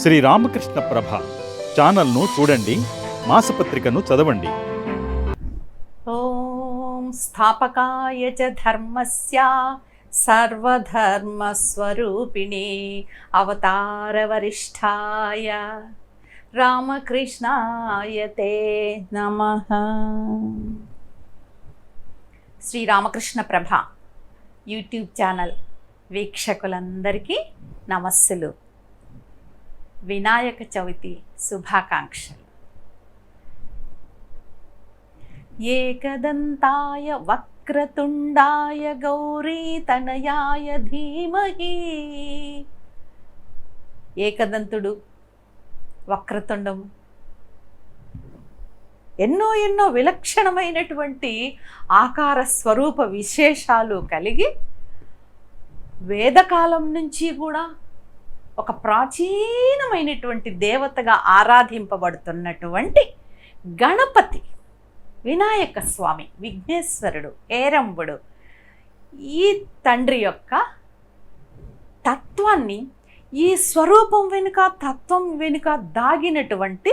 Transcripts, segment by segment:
శ్రీ రామకృష్ణ ప్రభ ఛానల్ను చూడండి మాసపత్రికను చదవండి. ఓం స్థాపకాయ చ ధర్మస్య సర్వధర్మస్వరూపిణీ అవతార వరిష్టాయ రామకృష్ణాయ తే నమ. శ్రీ రామకృష్ణ ప్రభ యూట్యూబ్ ఛానల్ వీక్షకులందరికీ నమస్సులు. వినాయక చవితి శుభాకాంక్షలు. ఏకదంతాయ వక్రతుండాయ గౌరీతనయాయ ధీమహి. ఏకదంతుడు వక్రతుండం. ఎన్నో ఎన్నో విలక్షణమైనటువంటి ఆకార స్వరూప విశేషాలు కలిగి వేదకాలం నుంచి కూడా ఒక ప్రాచీనమైనటువంటి దేవతగా ఆరాధింపబడుతున్నటువంటి గణపతి వినాయక స్వామి విఘ్నేశ్వరుడు ఏరంబుడు ఈ తండ్రి యొక్క తత్వాన్ని ఈ స్వరూపం వెనుక తత్వం వెనుక దాగినటువంటి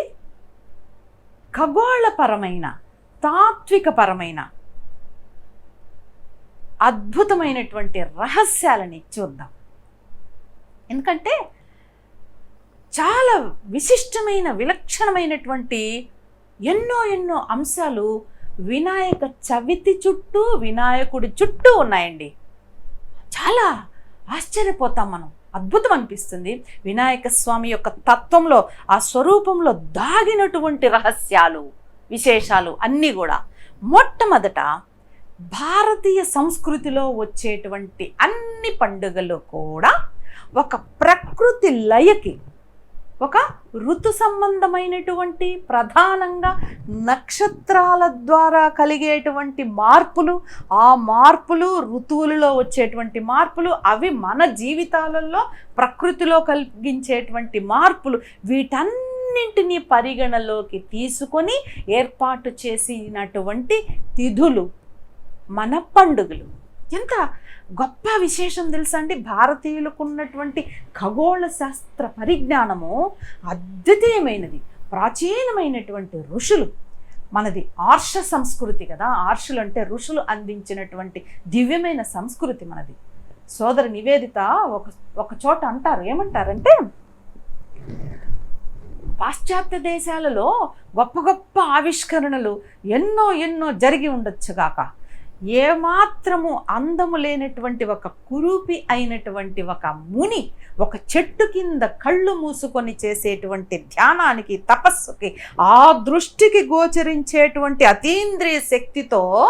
ఖగోళపరమైన తాత్వికపరమైన అద్భుతమైనటువంటి రహస్యాలని చూద్దాం. ఎందుకంటే చాలా విశిష్టమైన విలక్షణమైనటువంటి ఎన్నో ఎన్నో అంశాలు వినాయక చవితి చుట్టూ వినాయకుడి చుట్టూ ఉన్నాయండి. చాలా ఆశ్చర్యపోతాం మనం. అద్భుతం అనిపిస్తుంది. వినాయక స్వామి యొక్క తత్వంలో ఆ స్వరూపంలో దాగినటువంటి రహస్యాలు విశేషాలు అన్నీ కూడా మొట్టమొదట భారతీయ సంస్కృతిలో వచ్చేటువంటి అన్ని పండుగలు కూడా ఒక ప్రకృతి లయకి ఒక ఋతు సంబంధమైనటువంటి ప్రధానంగా నక్షత్రాల ద్వారా కలిగేటువంటి మార్పులు ఆ మార్పులు ఋతువులలో వచ్చేటువంటి మార్పులు అవి మన జీవితాలలో ప్రకృతిలో కలిగించేటువంటి మార్పులు వీటన్నింటినీ పరిగణలోకి తీసుకొని ఏర్పాటు చేసినటువంటి తిథులు మన పండుగలు. ఎంత గొప్ప విశేషం తెలుసా అండి? భారతీయులకు ఉన్నటువంటి ఖగోళ శాస్త్ర పరిజ్ఞానము అద్వితీయమైనది. ప్రాచీనమైనటువంటి ఋషులు. మనది ఆర్ష సంస్కృతి కదా. ఆర్షులు అంటే ఋషులు అందించినటువంటి దివ్యమైన సంస్కృతి మనది. సోదరి నివేదిత ఒక ఒక చోట అంటారు. ఏమంటారంటే పాశ్చాత్య దేశాలలో గొప్ప గొప్ప ఆవిష్కరణలు ఎన్నో ఎన్నో జరిగి ఉండొచ్చుగాక ఏమాత్రము అందము లేనటువంటి ఒక కురూపి అయినటువంటి ఒక ముని ఒక చెట్టు కింద కళ్ళు మూసుకొని చేసేటువంటి ధ్యానానికి తపస్సుకి ఆ దృష్టికి గోచరించేటువంటి అతీంద్రియ శక్తితో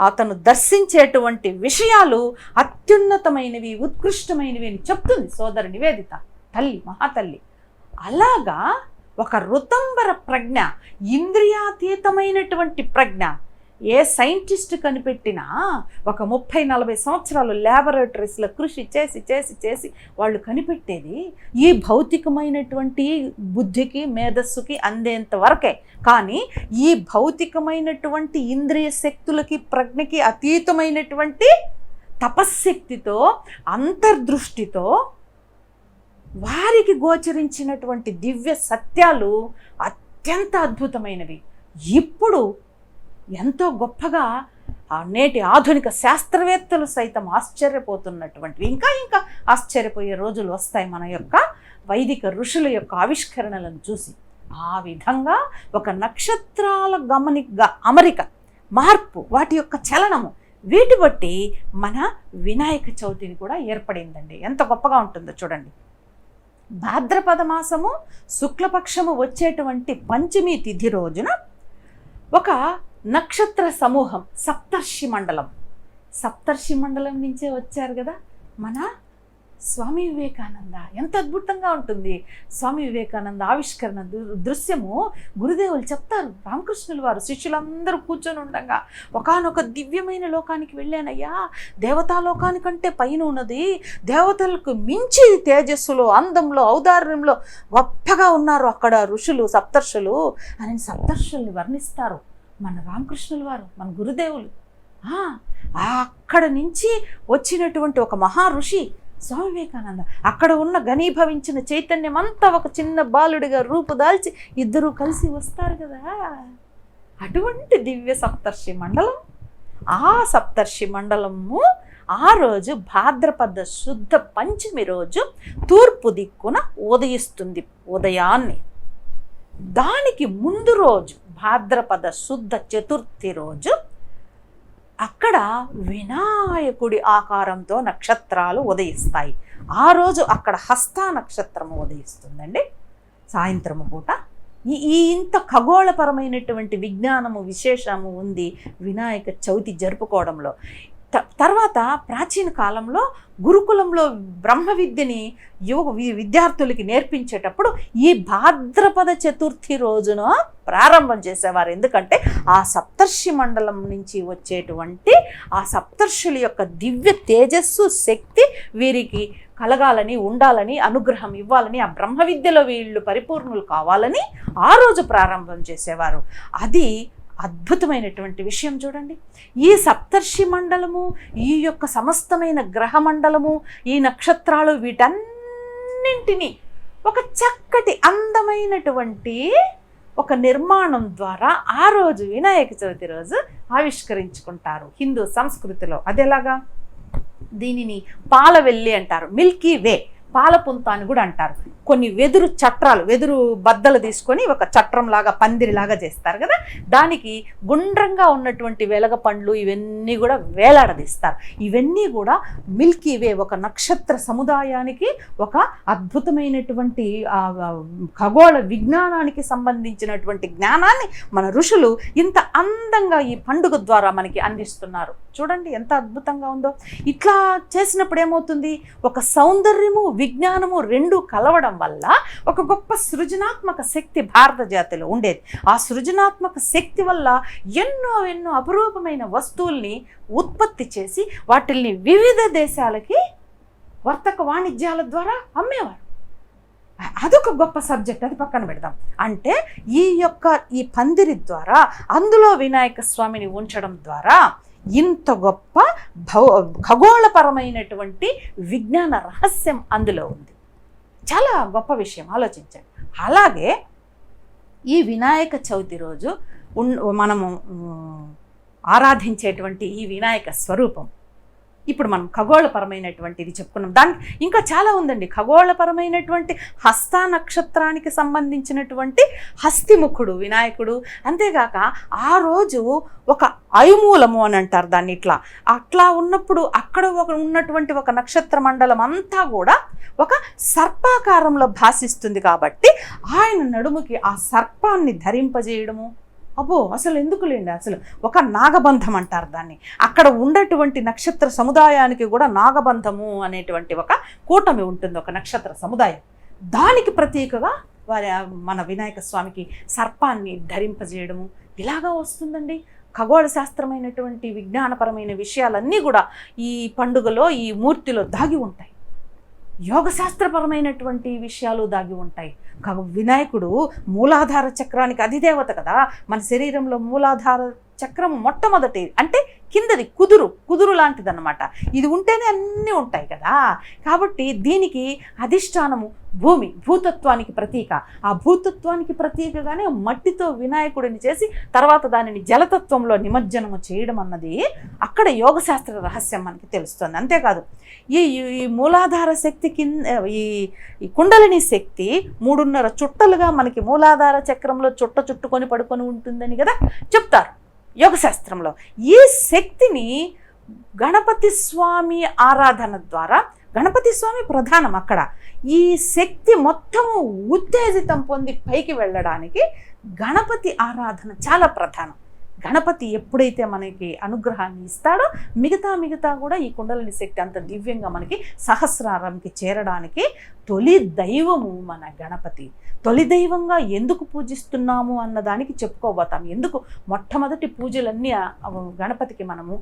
అతను దర్శించేటువంటి విషయాలు అత్యున్నతమైనవి ఉత్కృష్టమైనవి అని చెప్తుంది సోదరి నివేదిత. తల్లి మహాతల్లి. అలాగా ఒక రుతంబర ప్రజ్ఞ ఇంద్రియాతీతమైనటువంటి ప్రజ్ఞ ఏ సైంటిస్ట్ కనిపెట్టినా ఒక ముప్పై నలభై సంవత్సరాలు ల్యాబొరేటరీస్లో కృషి చేసి చేసి చేసి వాళ్ళు కనిపెట్టేది ఈ భౌతికమైనటువంటి బుద్ధికి మేధస్సుకి అందేంత వరకే. కానీ ఈ భౌతికమైనటువంటి ఇంద్రియ శక్తులకి ప్రజ్ఞకి అతీతమైనటువంటి తపశ్శక్తితో అంతర్దృష్టితో వారికి గోచరించినటువంటి దివ్య సత్యాలు అత్యంత అద్భుతమైనవి. ఇప్పుడు ఎంతో గొప్పగా నేటి ఆధునిక శాస్త్రవేత్తలు సైతం ఆశ్చర్యపోతున్నటువంటివి. ఇంకా ఇంకా ఆశ్చర్యపోయే రోజులు వస్తాయి మన యొక్క వైదిక ఋషుల యొక్క ఆవిష్కరణలను చూసి. ఆ విధంగా ఒక నక్షత్రాల గమనిక అమరిక మార్పు వాటి యొక్క చలనము వీటి బట్టి మన వినాయక చవితిని కూడా ఏర్పడిందండి. ఎంత గొప్పగా ఉంటుందో చూడండి. భాద్రపద మాసము శుక్లపక్షము వచ్చేటువంటి పంచమి తిథి రోజున ఒక నక్షత్ర సమూహం సప్తర్షి మండలం. సప్తర్షి మండలం నుంచే వచ్చారు కదా మన స్వామి వివేకానంద. ఎంత అద్భుతంగా ఉంటుంది. స్వామి వివేకానంద ఆవిష్కరణ దృ- దృశ్యము గురుదేవులు చెప్తారు. రామకృష్ణుల వారు శిష్యులందరూ కూర్చొని ఉండగా ఒకానొక దివ్యమైన లోకానికి వెళ్ళానయ్యా. దేవతా లోకానికంటే పైన ఉన్నది. దేవతలకు మించి తేజస్సులో అందంలో ఔదార్యంలో గొప్పగా ఉన్నారు అక్కడ ఋషులు సప్తర్షులు అని సప్తర్షుల్ని వర్ణిస్తారు. మన రామకృష్ణుల వారు మన గురుదేవులు. ఆ, అక్కడ నుంచి వచ్చినటువంటి ఒక మహా ఋషి స్వామి వివేకానంద అక్కడ ఉన్న ఘనీభవించిన చైతన్యం అంతా ఒక చిన్న బాలుడిగా రూపుదాల్చి ఇద్దరూ కలిసి వస్తారు కదా. అటువంటి దివ్య సప్తర్షి మండలం. ఆ సప్తర్షి మండలము ఆ రోజు భాద్రపద శుద్ధ పంచమి రోజు తూర్పు దిక్కున ఉదయిస్తుంది ఉదయాన్నే. దానికి ముందు రోజు భాద్రపద శుద్ధ చతుర్థి రోజు అక్కడ వినాయకుడి ఆకారంతో నక్షత్రాలు ఉదయిస్తాయి. ఆ రోజు అక్కడ హస్త నక్షత్రము ఉదయిస్తుందండి. సాయంత్రము పూట. ఈ ఈ ఇంత ఖగోళపరమైనటువంటి విజ్ఞానము విశేషము ఉంది వినాయక చవితి జరుపుకోవడంలో. తర్వాత ప్రాచీన కాలంలో గురుకులంలో బ్రహ్మ విద్యని యువ విద్యార్థులకి నేర్పించేటప్పుడు ఈ భాద్రపద చతుర్థి రోజున ప్రారంభం చేసేవారు. ఎందుకంటే ఆ సప్తర్షి మండలం నుంచి వచ్చేటువంటి ఆ సప్తర్షుల యొక్క దివ్య తేజస్సు శక్తి వీరికి కలగాలని ఉండాలని అనుగ్రహం ఇవ్వాలని ఆ బ్రహ్మ విద్యలో వీళ్ళు పరిపూర్ణులు కావాలని ఆ రోజు ప్రారంభం చేసేవారు. అది అద్భుతమైనటువంటి విషయం చూడండి. ఈ సప్తర్షి మండలము ఈ యొక్క సమస్తమైన గ్రహ మండలము ఈ నక్షత్రాలు వీటన్నింటినీ ఒక చక్కటి అందమైనటువంటి ఒక నిర్మాణం ద్వారా ఆ రోజు వినాయక చవితి రోజు ఆవిష్కరించుకుంటారు హిందూ సంస్కృతిలో. అదెలాగా? దీనిని పాలవెల్లి అంటారు మిల్కీ వే. పాలపుంత అని కూడా అంటారు. కొన్ని వెదురు చట్రాలు వెదురు బద్దలు తీసుకొని ఒక చట్రం లాగా పందిరిలాగా చేస్తారు కదా? దానికి గుండ్రంగా ఉన్నటువంటి వెలగ పండ్లు ఇవన్నీ కూడా వేలాడదీస్తారు. ఇవన్నీ కూడా మిల్కీ వే ఒక నక్షత్ర సముదాయానికి ఒక అద్భుతమైనటువంటి ఖగోళ విజ్ఞానానికి సంబంధించినటువంటి జ్ఞానాన్ని మన ఋషులు ఇంత అందంగా ఈ పండుగ ద్వారా మనకి అందిస్తున్నారు. చూడండి ఎంత అద్భుతంగా ఉందో. ఇట్లా చేసినప్పుడు ఏమవుతుంది ఒక సౌందర్యము విజ్ఞానము రెండు కలవడం వల్ల ఒక గొప్ప సృజనాత్మక శక్తి భారత జాతిలో ఉండేది. ఆ సృజనాత్మక శక్తి వల్ల ఎన్నో ఎన్నో అపురూపమైన వస్తువుల్ని ఉత్పత్తి చేసి వాటిల్ని వివిధ దేశాలకి వర్తక వాణిజ్యాల ద్వారా అమ్మేవారు. అదొక గొప్ప సబ్జెక్ట్ అది పక్కన పెడదాం. అంటే ఈ యొక్క ఈ పందిరి ద్వారా అందులో వినాయక స్వామిని ఉంచడం ద్వారా ఇంత గొప్ప భౌ ఖగోళపరమైనటువంటి విజ్ఞాన రహస్యం అందులో ఉంది. చాలా గొప్ప విషయం ఆలోచించండి. అలాగే ఈ వినాయక చవితి రోజు ఉన్ మనము ఆరాధించేటువంటి ఈ వినాయక స్వరూపం ఇప్పుడు మనం ఖగోళపరమైనటువంటి ఇది చెప్పుకున్నాం. దానికి ఇంకా చాలా ఉందండి. ఖగోళపరమైనటువంటి హస్త నక్షత్రానికి సంబంధించినటువంటి హస్తిముఖుడు వినాయకుడు. అంతేగాక ఆ రోజు ఒక ఐమూలము అని అంటారు దాన్ని ఇట్లా. అట్లా ఉన్నప్పుడు అక్కడ ఒక ఉన్నటువంటి ఒక నక్షత్ర మండలం అంతా కూడా ఒక సర్పాకారంలో భాసిస్తుంది కాబట్టి ఆయన నడుముకి ఆ సర్పాన్ని ధరింపజేయడము అబ్బో అసలు ఎందుకు లేండి అసలు? ఒక నాగబంధం అంటారు దాన్ని. అక్కడ ఉండేటువంటి నక్షత్ర సముదాయానికి కూడా నాగబంధము అనేటువంటి ఒక కూటమి ఉంటుంది ఒక నక్షత్ర సముదాయం. దానికి ప్రతీకగా వారి మన వినాయక స్వామికి సర్పాన్ని ధరింపజేయడము ఇలాగా వస్తుందండి. ఖగోళ శాస్త్రమైనటువంటి విజ్ఞానపరమైన విషయాలన్నీ కూడా ఈ పండుగలో ఈ మూర్తిలో దాగి ఉంటాయి. యోగ శాస్త్రపరమైనటువంటి విషయాలు దాగి ఉంటాయి. వినాయకుడు మూలాధార చక్రానికి అధిదేవత కదా. మన శరీరంలో మూలాధార చక్రం మొట్టమొదటి అంటే కిందది కుదురు కుదురు లాంటిదన్నమాట. ఇది ఉంటేనే అన్నీ ఉంటాయి కదా. కాబట్టి దీనికి అధిష్టానము భూమి భూతత్వానికి ప్రతీక. ఆ భూతత్వానికి ప్రతీకగానే మట్టితో వినాయకుడిని చేసి తర్వాత దానిని జలతత్వంలో నిమజ్జనము చేయడం అన్నది అక్కడ యోగశాస్త్ర రహస్యం మనకి తెలుస్తుంది. అంతేకాదు ఈ ఈ- మూలాధార శక్తి కింద ఈ ఈ కుండలిని శక్తి మూడు మూడున్నర చుట్టలుగా మనకి మూలాధార చక్రంలో చుట్ట చుట్టుకొని పడుకొని ఉంటుందని కదా చెప్తారు యోగశాస్త్రంలో. ఈ శక్తిని గణపతి స్వామి ఆరాధన ద్వారా గణపతి స్వామి ప్రధానం అక్కడ ఈ శక్తి మొత్తము ఉత్తేజితం పొంది పైకి వెళ్ళడానికి గణపతి ఆరాధన చాలా ప్రధానం. గణపతి ఎప్పుడైతే మనకి అనుగ్రహాన్ని ఇస్తాడో మిగతా మిగతా కూడా ఈ కుండలిని శక్తి అంత దివ్యంగా మనకి సహస్రారంకి చేరడానికి తొలి దైవము మన గణపతి. తొలి దైవంగా ఎందుకు పూజిస్తున్నాము అన్నదానికి చెప్పుకోబోతాం. ఎందుకు? మొట్టమొదటి పూజలన్నీ గణపతికి మనము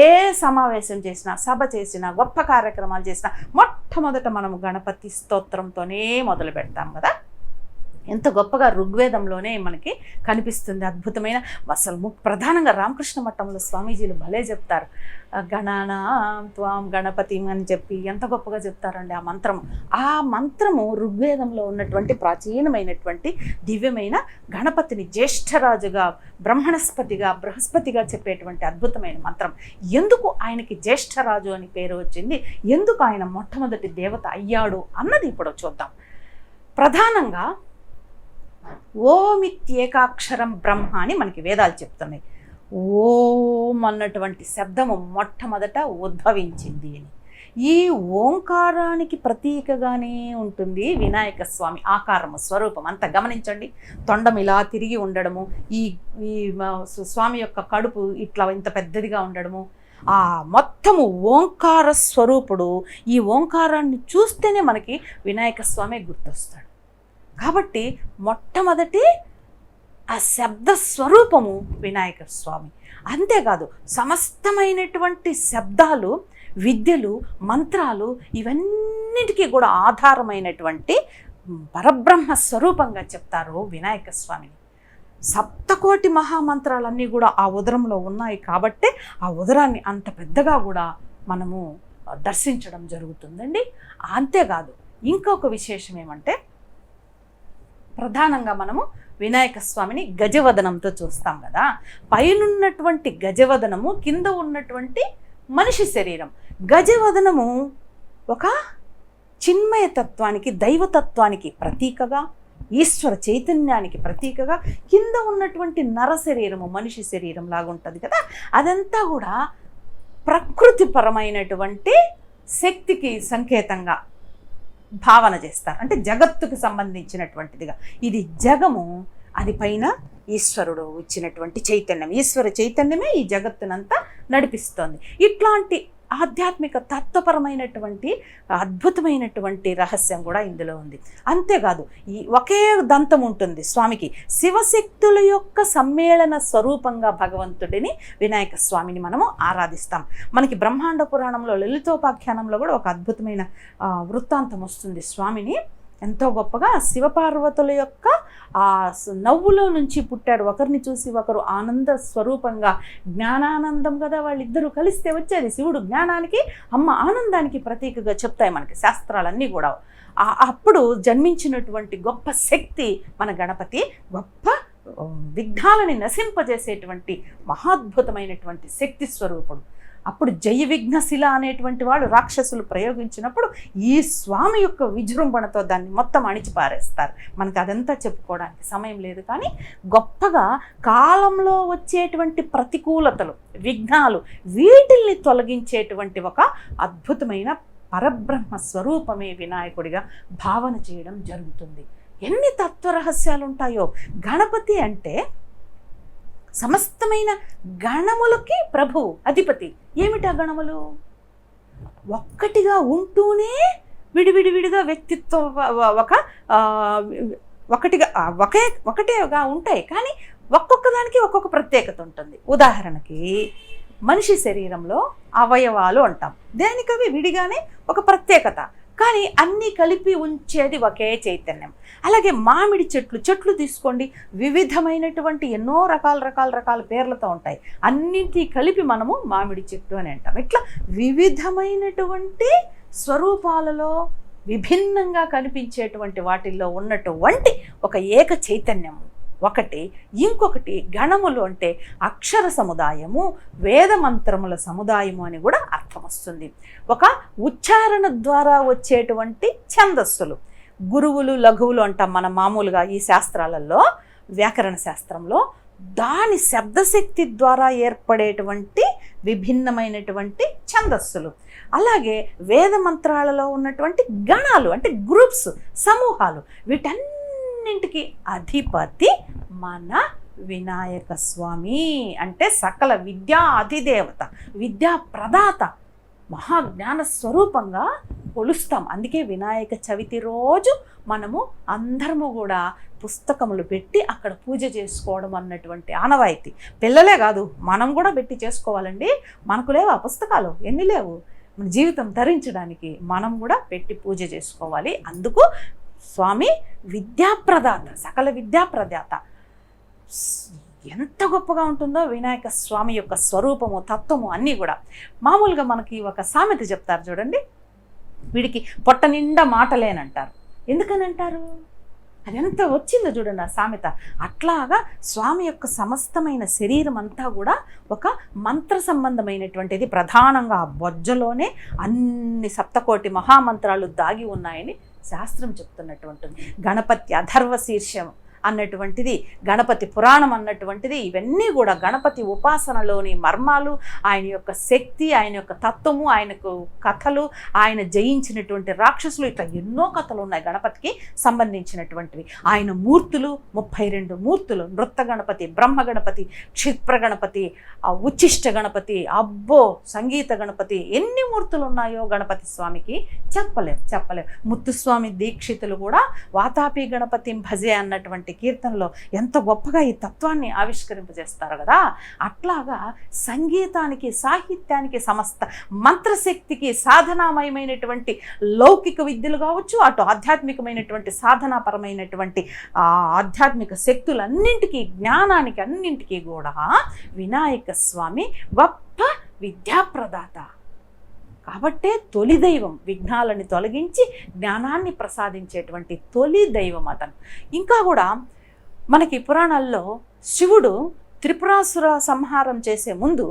ఏ సమావేశం చేసినా సభ చేసినా గొప్ప కార్యక్రమాలు చేసినా మొట్టమొదట మనము గణపతి స్తోత్రంతోనే మొదలు పెడతాం కదా? ఎంత గొప్పగా ఋగ్వేదంలోనే మనకి కనిపిస్తుంది. అద్భుతమైన అసలు ప్రధానంగా రామకృష్ణ మఠంలో స్వామీజీలు భలే చెప్తారు. ఆ త్వాం గణపతి అని చెప్పి ఎంత గొప్పగా చెప్తారండి ఆ మంత్రం. ఆ మంత్రము ఋగ్వేదంలో ఉన్నటువంటి ప్రాచీనమైనటువంటి దివ్యమైన గణపతిని జ్యేష్ఠరాజుగా బ్రహ్మణస్పతిగా బృహస్పతిగా చెప్పేటువంటి అద్భుతమైన మంత్రం. ఎందుకు ఆయనకి జ్యేష్ఠరాజు అని పేరు వచ్చింది? ఎందుకు ఆయన మొట్టమొదటి దేవత అయ్యాడు అన్నది ఇప్పుడు చూద్దాం. ప్రధానంగా ఓమిత్యేకాక్షరం బ్రహ్మ అని మనకి వేదాలు చెప్తున్నాయి. ఓం అన్నటువంటి శబ్దము మొట్టమొదట ఉద్భవించింది అని. ఈ ఓంకారానికి ప్రతీకగానే ఉంటుంది వినాయక స్వామి ఆకారము స్వరూపం. అంత గమనించండి. తొండం ఇలా తిరిగి ఉండడము ఈ ఈ స్వామి యొక్క కడుపు ఇట్లా ఇంత పెద్దదిగా ఉండడము ఆ మొత్తము ఓంకార స్వరూపుడు ఈ ఓంకారాన్ని చూస్తేనే మనకి వినాయక స్వామి గుర్తొస్తాడు. కాబట్టి మొట్టమొదటి ఆ శబ్ద స్వరూపము వినాయక స్వామి. అంతేకాదు సమస్తమైనటువంటి శబ్దాలు విద్యలు మంత్రాలు ఇవన్నిటికీ కూడా ఆధారమైనటువంటి పరబ్రహ్మ స్వరూపంగా చెప్తారు వినాయక స్వామిని. సప్తకోటి మహామంత్రాలన్నీ కూడా ఆ ఉదరంలో ఉన్నాయి కాబట్టే ఆ ఉదరాన్ని అంత పెద్దగా కూడా మనము దర్శించడం జరుగుతుందండి. అంతేకాదు ఇంకొక విశేషం ఏమంటే ప్రధానంగా మనము వినాయక స్వామిని గజవదనంతో చూస్తాం కదా. పైనున్నటువంటి గజవదనము కింద ఉన్నటువంటి మనిషి శరీరం. గజవదనము ఒక చిన్మయతత్వానికి దైవతత్వానికి ప్రతీకగా ఈశ్వర చైతన్యానికి ప్రతీకగా కింద ఉన్నటువంటి నర శరీరము మనిషి శరీరం లాగా ఉంటుంది కదా. అదంతా కూడా ప్రకృతిపరమైనటువంటి శక్తికి సంకేతంగా భావన చేస్తారు. అంటే జగత్తుకు సంబంధించినటువంటిదిగా. ఇది జగము అది పైన ఈశ్వరుడు ఇచ్చినటువంటి చైతన్యం. ఈశ్వర చైతన్యమే ఈ జగత్తునంతా నడిపిస్తోంది. ఇట్లాంటి ఆధ్యాత్మిక తత్వపరమైనటువంటి అద్భుతమైనటువంటి రహస్యం కూడా ఇందులో ఉంది. అంతేకాదు ఈ ఒకే దంతం ఉంటుంది స్వామికి. శివశక్తుల యొక్క సమ్మేళన స్వరూపంగా భగవంతుడిని వినాయక స్వామిని మనము ఆరాధిస్తాం. మనకి బ్రహ్మాండ పురాణంలో లలితోపాఖ్యానంలో కూడా ఒక అద్భుతమైన వృత్తాంతం వస్తుంది స్వామిని. ఎంతో గొప్పగా శివపార్వతుల యొక్క ఆ నవ్వులో నుంచి పుట్టాడు. ఒకరిని చూసి ఒకరు ఆనంద స్వరూపంగా జ్ఞానానందం కదా వాళ్ళిద్దరూ కలిస్తే వచ్చేది. శివుడు జ్ఞానానికి అమ్మ ఆనందానికి ప్రతీకగా చెప్తాయి మనకి శాస్త్రాలన్నీ కూడా. అప్పుడు జన్మించినటువంటి గొప్ప శక్తి మన గణపతి గొప్ప విఘ్నాలని నశింపజేసేటువంటి మహాద్భుతమైనటువంటి శక్తి స్వరూపుడు. అప్పుడు జయ విఘ్నశిల అనేటువంటి వాడు రాక్షసులు ప్రయోగించినప్పుడు ఈ స్వామి యొక్క విజృంభణతో దాన్ని మొత్తం అణిచిపారేస్తారు. మనకు అదంతా చెప్పుకోవడానికి సమయం లేదు. కానీ గొప్పగా కాలంలో వచ్చేటువంటి ప్రతికూలతలు విఘ్నాలు వీటిల్ని తొలగించేటువంటి ఒక అద్భుతమైన పరబ్రహ్మ స్వరూపమే వినాయకుడిగా భావన చేయడం జరుగుతుంది. ఎన్ని తత్వరహస్యాలు ఉంటాయో గణపతి అంటే సమస్తమైన గణములకి ప్రభువు అధిపతి. ఏమిటా గణములు? ఒక్కటిగా ఉంటూనే విడివిడి విడిగా వ్యక్తిత్వం ఒక ఒకటిగా ఒకే ఒకటేగా ఉంటాయి. కానీ ఒక్కొక్క దానికి ఒక్కొక్క ప్రత్యేకత ఉంటుంది. ఉదాహరణకి మనిషి శరీరంలో అవయవాలు అంటాం. దేనికవి విడిగానే ఒక ప్రత్యేకత. కానీ అన్నీ కలిపి ఉంచేది ఒకే చైతన్యం. అలాగే మామిడి చెట్లు చెట్లు తీసుకోండి వివిధమైనటువంటి ఎన్నో రకాల రకాల రకాల పేర్లతో ఉంటాయి. అన్నింటినీ కలిపి మనము మామిడి చెట్టు అని అంటాం. ఇట్లా వివిధమైనటువంటి స్వరూపాలలో విభిన్నంగా కనిపించేటువంటి వాటిల్లో ఉన్నటువంటి ఒక ఏక చైతన్యం ఒకటి ఇంకొకటి గణములు అంటే అక్షర సముదాయము వేద మంత్రముల సముదాయము అని కూడా అర్థం వస్తుంది. ఒక ఉచ్చారణ ద్వారా వచ్చేటువంటి ఛందస్సులు. గురువులు లఘువులు అంటాం మన మామూలుగా ఈ శాస్త్రాలలో వ్యాకరణ శాస్త్రంలో. దాని శబ్దశక్తి ద్వారా ఏర్పడేటువంటి విభిన్నమైనటువంటి ఛందస్సులు. అలాగే వేద మంత్రాలలో ఉన్నటువంటి గణాలు అంటే గ్రూప్స్ సమూహాలు. అన్నింటికి అధిపతి మన వినాయక స్వామి. అంటే సకల విద్యా అధిదేవత విద్యా ప్రదాత మహాజ్ఞాన స్వరూపంగా కొలుస్తాం. అందుకే వినాయక చవితి రోజు మనము అందరము కూడా పుస్తకములు పెట్టి అక్కడ పూజ చేసుకోవడం అన్నటువంటి ఆనవాయితీ. పిల్లలే కాదు మనం కూడా పెట్టి చేసుకోవాలండి. మనకు లేవు ఆ పుస్తకాలు? ఎన్ని లేవు? మన జీవితం ధరించడానికి మనం కూడా పెట్టి పూజ చేసుకోవాలి. అందుకు స్వామి విద్యాప్రదాత సకల విద్యాప్రదాత. ఎంత గొప్పగా ఉంటుందో వినాయక స్వామి యొక్క స్వరూపము తత్వము అన్నీ కూడా. మామూలుగా మనకి ఒక సామెత చెప్తారు చూడండి. వీడికి పొట్ట నిండా మాటలేనంటారు. ఎందుకని అంటారు అది ఎంత వచ్చిందో చూడండి ఆ సామెత. అట్లాగా స్వామి యొక్క సమస్తమైన శరీరం అంతా కూడా ఒక మంత్ర సంబంధమైనటువంటిది ప్రధానంగా ఆ బొజ్జలోనే అన్ని సప్తకోటి మహామంత్రాలు దాగి ఉన్నాయని శాస్త్రం చెప్తున్నటువంటి గణపతి అధర్వ శీర్షం. అన్నటువంటిది గణపతి పురాణం అన్నటువంటిది ఇవన్నీ కూడా గణపతి ఉపాసనలోని మర్మాలు ఆయన యొక్క శక్తి ఆయన యొక్క తత్వము ఆయనకు కథలు ఆయన జయించినటువంటి రాక్షసులు ఇట్లా ఎన్నో కథలు ఉన్నాయి గణపతికి సంబంధించినటువంటివి. ఆయన మూర్తులు ముప్పై రెండు మూర్తులు నృత్త గణపతి బ్రహ్మ గణపతి క్షిప్ర గణపతి ఉచ్చిష్ట గణపతి అబ్బో సంగీత గణపతి ఎన్ని మూర్తులు ఉన్నాయో గణపతి స్వామికి చెప్పలేం చెప్పలేం. ముత్తుస్వామి దీక్షితులు కూడా వాతాపి గణపతి భజే అన్నటువంటి కీర్తనలో ఎంత గొప్పగా ఈ తత్వాన్ని ఆవిష్కరింపజేస్తారు కదా? అట్లాగా సంగీతానికి సాహిత్యానికి సమస్త మంత్రశక్తికి సాధనామయమైనటువంటి లౌకిక విద్యలు కావచ్చు అటు ఆధ్యాత్మికమైనటువంటి సాధనాపరమైనటువంటి ఆధ్యాత్మిక శక్తులన్నింటికీ జ్ఞానానికి అన్నింటికీ కూడా వినాయక స్వామి గొప్ప విద్యాప్రదాత. కాబట్టే తొలి దైవం విఘ్నాలని తొలగించి జ్ఞానాన్ని ప్రసాదించేటువంటి తొలి దైవం అతను. ఇంకా కూడా మనకి పురాణాల్లో శివుడు త్రిపురాసుర సంహారం చేసే ముందు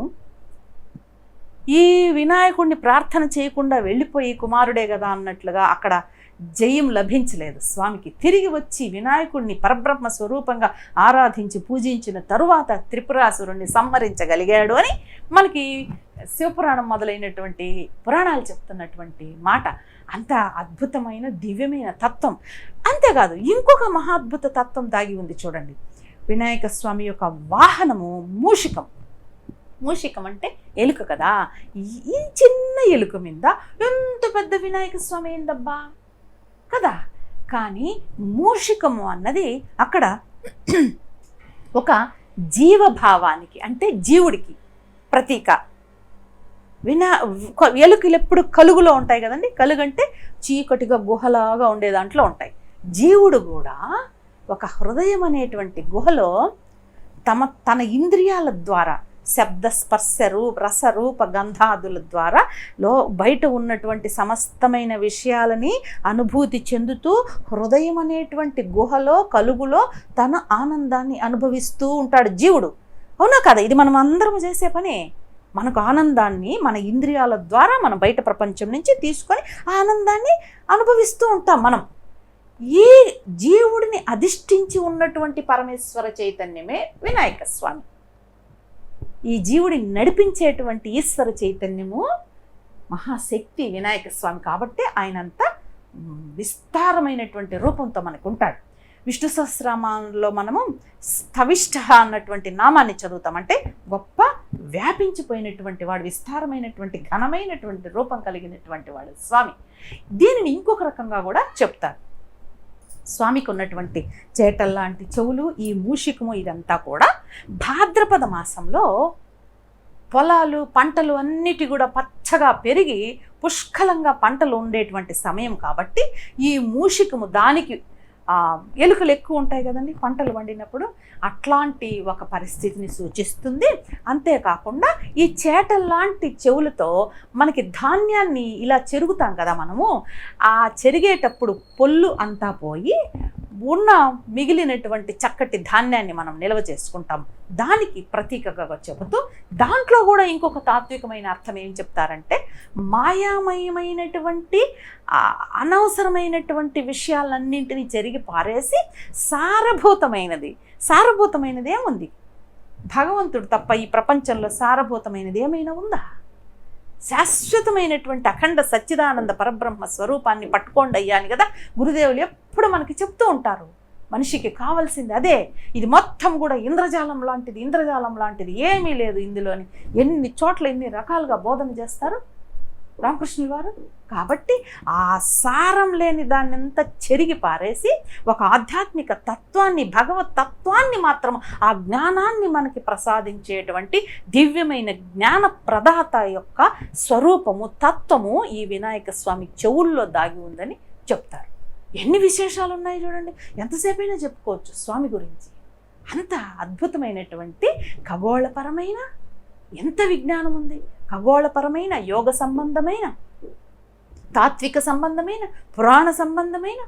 ఈ వినాయకుడిని ప్రార్థన చేయకుండా వెళ్ళిపోయి కుమారుడే కదా అన్నట్లుగా అక్కడ జయం లభించలేదు. స్వామికి తిరిగి వచ్చి వినాయకుడిని పరబ్రహ్మ స్వరూపంగా ఆరాధించి పూజించిన తరువాత త్రిపురాసురుణ్ణి సంహరించగలిగాడు అని మనకి శివపురాణం మొదలైనటువంటి పురాణాలు చెప్తున్నటువంటి మాట. అంత అద్భుతమైన దివ్యమైన తత్వం. అంతేకాదు ఇంకొక మహాద్భుత తత్వం దాగి ఉంది చూడండి. వినాయక స్వామి యొక్క వాహనము మూషికం. మూషికం అంటే ఎలుక కదా? ఈ- చిన్న ఎలుక మీద ఎంత పెద్ద వినాయక స్వామి ఏందబ్బా కదా? కానీ మూషికము అన్నది అక్కడ ఒక జీవభావానికి అంటే జీవుడికి ప్రతీక. వినా ఎలుకలు ఎప్పుడు కలుగులో ఉంటాయి కదండి? కలుగంటే చీకటిగా గుహలాగా ఉండే దాంట్లో ఉంటాయి. జీవుడు కూడా ఒక హృదయం అనేటువంటి గుహలో తమ తన ఇంద్రియాల ద్వారా శబ్ద స్పర్శ రూప రస రూప గంధాదుల ద్వారా లో బయట ఉన్నటువంటి సమస్తమైన విషయాలని అనుభూతి చెందుతూ హృదయం అనేటువంటి గుహలో కలుగులో తన ఆనందాన్ని అనుభవిస్తూ ఉంటాడు జీవుడు. అవునా కదా? ఇది మనం అందరం చేసే పనే. మనకు ఆనందాన్ని మన ఇంద్రియాల ద్వారా మనం బయట ప్రపంచం నుంచి తీసుకొని ఆనందాన్ని అనుభవిస్తూ ఉంటాం మనం. ఈ జీవుడిని అధిష్ఠించి ఉన్నటువంటి పరమేశ్వర చైతన్యమే వినాయక స్వామి. ఈ జీవుడిని నడిపించేటువంటి ఈశ్వర చైతన్యము మహాశక్తి వినాయక స్వామి కాబట్టి ఆయనంతా అంత విస్తారమైనటువంటి రూపంతో మనకు ఉంటాడు విష్ణు సహస్రనామంలో మనము స్థవిష్ట అన్నటువంటి నామాన్ని చదువుతాం అంటే గొప్ప వ్యాపించిపోయినటువంటి వాడు విస్తారమైనటువంటి ఘనమైనటువంటి రూపం కలిగినటువంటి వాడు స్వామి. దీనిని ఇంకొక రకంగా కూడా చెప్తారు. స్వామికి ఉన్నటువంటి చేటల్లాంటి చెవులు ఈ మూషికము ఇదంతా కూడా భాద్రపద మాసంలో పొలాలు పంటలు అన్నిటి కూడా పచ్చగా పెరిగి పుష్కలంగా పంటలు ఉండేటువంటి సమయం కాబట్టి ఈ మూషికము దానికి ఎలుకలు ఎక్కువ ఉంటాయి కదండి పంటలు వండినప్పుడు అట్లాంటి ఒక పరిస్థితిని సూచిస్తుంది. అంతేకాకుండా ఈ చేటల్లాంటి చెవులతో మనకి ధాన్యాన్ని ఇలా చెరుగుతాం కదా మనము ఆ చెరిగేటప్పుడు పొల్లు అంతా పోయి ఉన్న మిగిలినటువంటి చక్కటి ధాన్యాన్ని మనం నిల్వ చేసుకుంటాం. దానికి ప్రతీకగా చెబుతూ దాంట్లో కూడా ఇంకొక తాత్వికమైన అర్థం ఏం చెప్తారంటే మాయామయమైనటువంటి అనవసరమైనటువంటి విషయాలన్నింటినీ జరిగి పారేసి సారభూతమైనది. సారభూతమైనది ఏముంది భగవంతుడు తప్ప ఈ ప్రపంచంలో సారభూతమైనది ఏమైనా ఉందా? శాశ్వతమైనటువంటి అఖండ సచ్చిదానంద పరబ్రహ్మ స్వరూపాన్ని పట్టుకోండి అయ్యా అని కదా గురుదేవులు ఎప్పుడు మనకి చెప్తూ ఉంటారు. మనిషికి కావాల్సింది అదే. ఇది మొత్తం కూడా ఇంద్రజాలం లాంటిది ఇంద్రజాలం లాంటిది. ఏమీ లేదు ఇందులోని. ఎన్ని చోట్ల ఎన్ని రకాలుగా బోధన చేస్తారు రామకృష్ణుల వారు కాబట్టి ఆ సారం లేని దాన్నంతా చెరిగి పారేసి ఒక ఆధ్యాత్మిక తత్వాన్ని భగవత్ తత్వాన్ని మాత్రం ఆ జ్ఞానాన్ని మనకి ప్రసాదించేటువంటి దివ్యమైన జ్ఞాన ప్రదాత యొక్క స్వరూపము తత్వము ఈ వినాయక స్వామి చెవుల్లో దాగి ఉందని చెప్తారు. ఎన్ని విశేషాలు ఉన్నాయి చూడండి. ఎంతసేపైనా చెప్పుకోవచ్చు స్వామి గురించి. అంత అద్భుతమైనటువంటి ఖగోళపరమైన ఎంత విజ్ఞానం ఉంది. ఖగోళపరమైన యోగ సంబంధమైన తాత్విక సంబంధమైన పురాణ సంబంధమైన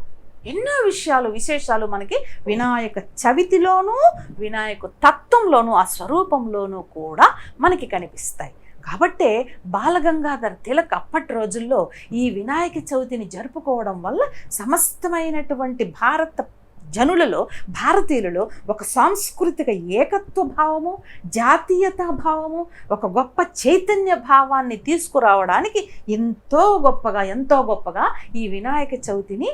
ఎన్నో విషయాలు విశేషాలు మనకి వినాయక చవితిలోనూ వినాయక తత్వంలోనూ ఆ స్వరూపంలోనూ కూడా మనకి కనిపిస్తాయి. కాబట్టే బాలగంగాధర్ తిలక్ అప్పటి రోజుల్లో ఈ వినాయక చవితిని జరుపుకోవడం వల్ల సమస్తమైనటువంటి భారత జనులలో భారతీయులలో ఒక సాంస్కృతిక ఏకత్వ భావము జాతీయతా భావము ఒక గొప్ప చైతన్య భావాన్ని తీసుకురావడానికి ఎంతో గొప్పగా ఎంతో గొప్పగా ఈ వినాయక చవితిని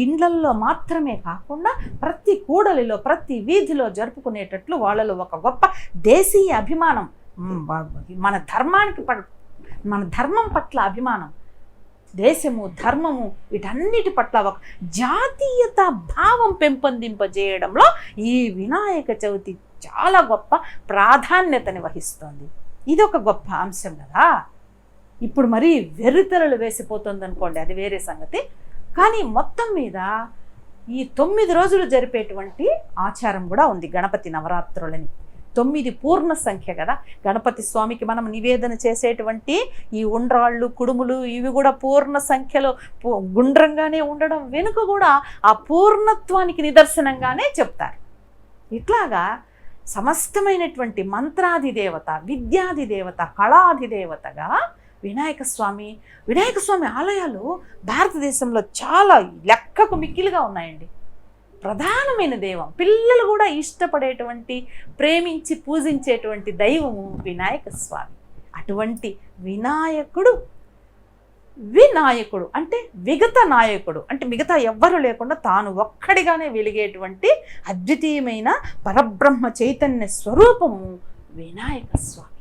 ఇండ్లల్లో మాత్రమే కాకుండా ప్రతి కూడలిలో ప్రతి వీధిలో జరుపుకునేటట్లు వాళ్ళలో ఒక గొప్ప దేశీయ అభిమానం మన ధర్మానికి పట్ మన ధర్మం పట్ల అభిమానం దేశము ధర్మము వీటన్నిటి పట్ల ఒక జాతీయత భావం పెంపొందింపజేయడంలో ఈ వినాయక చవితి చాలా గొప్ప ప్రాధాన్యతని వహిస్తోంది. ఇది ఒక గొప్ప అంశం కదా. ఇప్పుడు మరీ వెర్రితెరలు వేసిపోతుంది అనుకోండి అది వేరే సంగతి. కానీ మొత్తం మీద ఈ తొమ్మిది రోజులు జరిపేటువంటి ఆచారం కూడా ఉంది గణపతి నవరాత్రులని. తొమ్మిది పూర్ణ సంఖ్య కదా. గణపతి స్వామికి మనం నివేదన చేసేటువంటి ఈ ఉండ్రాళ్ళు కుడుములు ఇవి కూడా పూర్ణ సంఖ్యలో గుండ్రంగానే ఉండడం వెనుక కూడా ఆ పూర్ణత్వానికి నిదర్శనంగానే చెప్తారు. ఇట్లాగా సమస్తమైనటువంటి మంత్రాది దేవత విద్యాది దేవత కళాది దేవతగా వినాయక స్వామి వినాయక స్వామి ఆలయాలు భారతదేశంలో చాలా లెక్కకు మిక్కిలుగా ఉన్నాయండి. ప్రధానమైన దైవం. పిల్లలు కూడా ఇష్టపడేటువంటి ప్రేమించి పూజించేటువంటి దైవము వినాయక స్వామి. అటువంటి వినాయకుడు వినాయకుడు అంటే విగత నాయకుడు. అంటే మిగతా ఎవ్వరు లేకుండా తాను ఒక్కడిగానే వెలిగేటువంటి అద్వితీయమైన పరబ్రహ్మ చైతన్య స్వరూపము వినాయక స్వామి.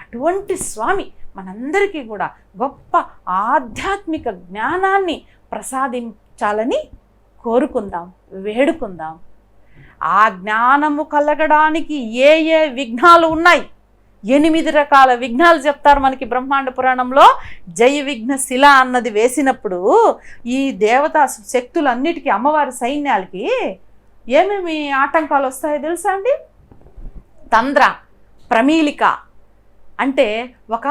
అటువంటి స్వామి మనందరికీ కూడా గొప్ప ఆధ్యాత్మిక జ్ఞానాన్ని ప్రసాదించాలని కోరుకుందాం వేడుకుందాం. ఆ జ్ఞానము కలగడానికి ఏ ఏ విఘ్నాలు ఉన్నాయి? ఎనిమిది రకాల విఘ్నాలు చెప్తారు మనకి బ్రహ్మాండ పురాణంలో. జయ విఘ్న శిల అన్నది వేసినప్పుడు ఈ దేవతా శక్తులన్నిటికీ అమ్మవారి సైన్యాలకి ఏమేమి ఆటంకాలు వస్తాయో తెలుసా అండి? తంద్ర ప్రమీలిక అంటే ఒక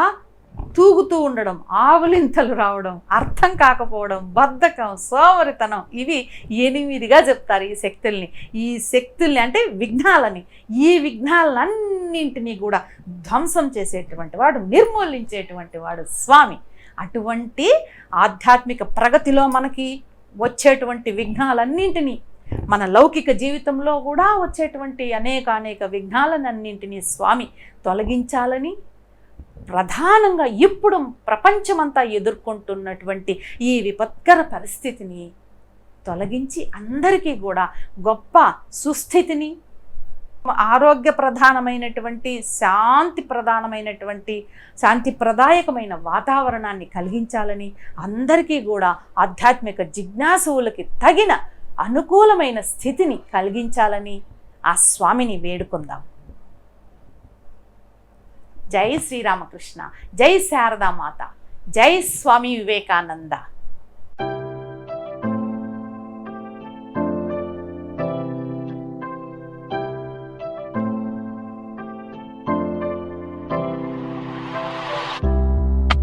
తూగుతూ ఉండడం ఆవులింతలు రావడం అర్థం కాకపోవడం బద్ధకం సోమరితనం ఇవి ఎనిమిదిగా చెప్తారు ఈ శక్తుల్ని. ఈ శక్తుల్ని అంటే విఘ్నాలని. ఈ విఘ్నాలన్నింటినీ కూడా ధ్వంసం చేసేటువంటి వాడు నిర్మూలించేటువంటి వాడు స్వామి. అటువంటి ఆధ్యాత్మిక ప్రగతిలో మనకి వచ్చేటువంటి విఘ్నాలన్నింటినీ మన లౌకిక జీవితంలో కూడా వచ్చేటువంటి అనేక అనేక విఘ్నాలన్నింటినీ స్వామి తొలగించాలని ప్రధానంగా ఇప్పుడు ప్రపంచమంతా ఎదుర్కొంటున్నటువంటి ఈ విపత్కర పరిస్థితిని తొలగించి అందరికీ కూడా గొప్ప సుస్థితిని ఆరోగ్య ప్రధానమైనటువంటి శాంతి ప్రధానమైనటువంటి శాంతి ప్రదాయకమైన వాతావరణాన్ని కలిగించాలని అందరికీ కూడా ఆధ్యాత్మిక జిజ్ఞాసువులకి తగిన అనుకూలమైన స్థితిని కలిగించాలని ఆ స్వామిని వేడుకుందాం. జై శ్రీరామకృష్ణ జై శారదామాత జై స్వామి వివేకానంద.